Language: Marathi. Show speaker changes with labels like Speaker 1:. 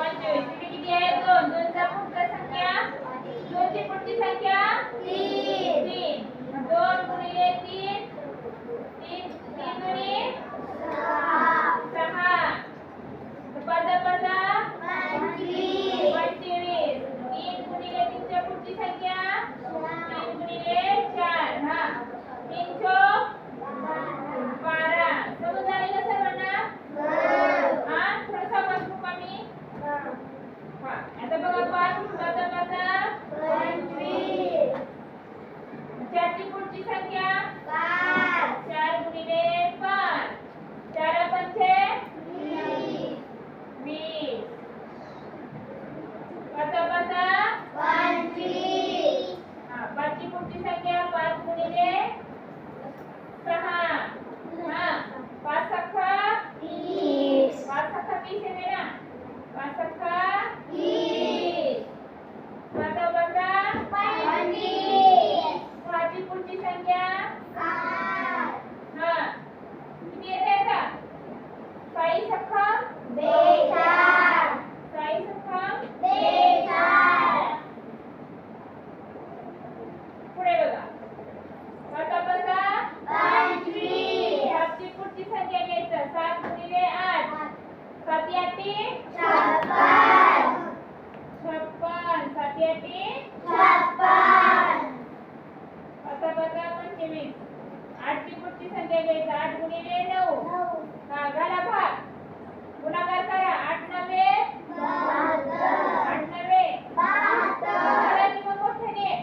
Speaker 1: One, two, three, get go. Don't come, come, come. Vai pra. ची संख्या घ्यायचा आठ गुणिले नऊ घाला भाग. गुणाकार करा. आठ नवे.
Speaker 2: आठ
Speaker 1: नवे.
Speaker 2: करा
Speaker 1: की मग संख्या.